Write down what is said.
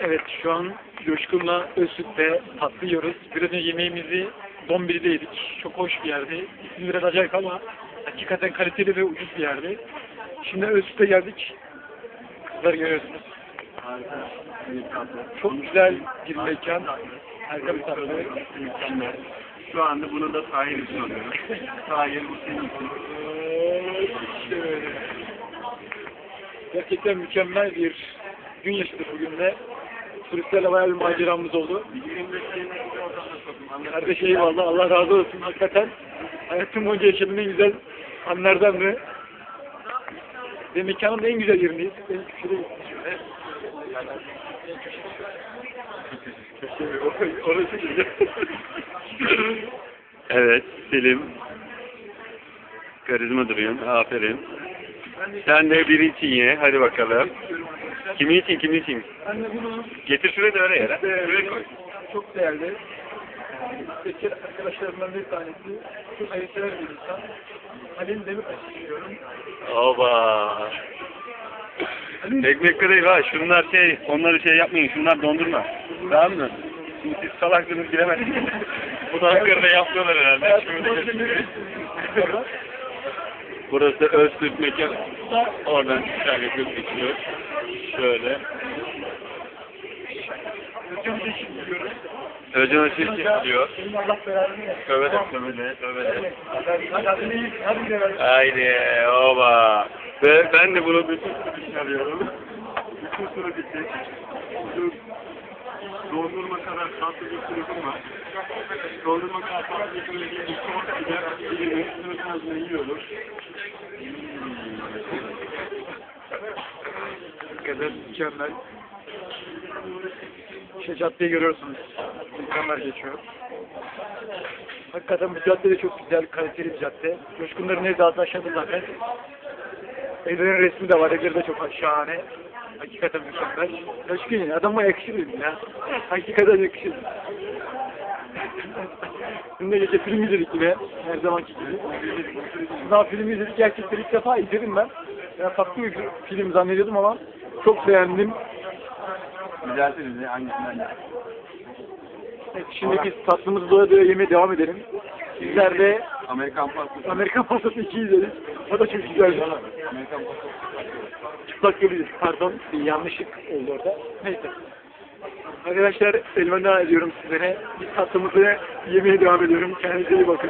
Evet şu an Coşkun'la Özsüt'te tatlı yiyoruz. Biraz önce yemeğimizi Dombiri'de yedik. Çok hoş bir yerdi. İsmi biraz acayip ama hakikaten kaliteli ve ucuz bir yerdi. Şimdi Özsüt'e geldik. Kızlar görüyorsunuz. Harika. Çok güzel bir mekan. Harika bir tatlı. Şu anda bunu da sahil için alıyorum. Sahil bu senin için. İşte böyle. Gerçekten mükemmel bir gün yaşadık bugün de. Turistlerle bayağı bir maceramız oldu. Bir 25 senelik bir ortamda soktum. Kardeş eyvallah Allah razı olsun hakikaten. Hayatım boyunca yaşadığım en güzel anlardan biri. Ve mekanın en güzel yerindeyiz. En köşede? Orası güzel. Evet, Selim. Karizma duruyorsun. Aferin. Sen de biri için ye. Hadi bakalım. Kimi için, kimi için? De bunu Getir şuraya da öyle yere. Şuraya koy. çok değerli. Bekir arkadaşlarımdan bir tanesi. Çok hayırsever bir insan. Halil Demirtaş istiyorum. Oba. Ekmek değil ha. Şunlar şey, onları şey yapmayın. Şunlar dondurma. Tamam mı? Şimdi siz salaksınız bilemezsiniz. Bu da Ankara'da yapıyorlar herhalde. Şöyle. Burası Öztürk mekan. Oradan tane kız geçiyor. Şöyle. Özcan Şirki diyor. Tövbe de tövbe de tövbe de. Haydi oba. Ve ben de bunu bütün sürü için arıyorum. Bütün sürü bitti. Dondurma kadar tatlı bir sürücüm var. Dondurma kadar tatlı bir sürücüm var. Çok güzel. Bir de ağzına yiyoruz. Hakikaten mükemmel. İşte caddeyi görüyorsunuz. Mükemmel geçiyor. Hakikaten bu cadde de çok güzel, kaliteli bir cadde. Coşkunların evi adı aşağıda zaten. Evlerin resmi de var, evleri de çok şahane. Hakikaten mükemmel. Coşkun adama yakışır ya. Hakikaten yakışır. Dün de gece film izledik yine. Her zamanki gibi. Daha film izledik. Gerçekten ilk defa izledim ben. Ya farklı bir film zannediyordum ama çok beğendim. Düzeltiniz ya hangisinden Evet, şimdiki tatlımızı doya doya yemeye devam edelim. Sizler de Amerikan pastası. Amerikan pastası 2 izledik. O da çok güzeldi. Amerikan pastası. Çıplak göbeceğiz. Pardon bir yanlışlık oldu orada. Neyse. Arkadaşlar elveda ediyorum sizlere. Biz tatlımızı yemeye devam ediyorum. Kendinize iyi bakın.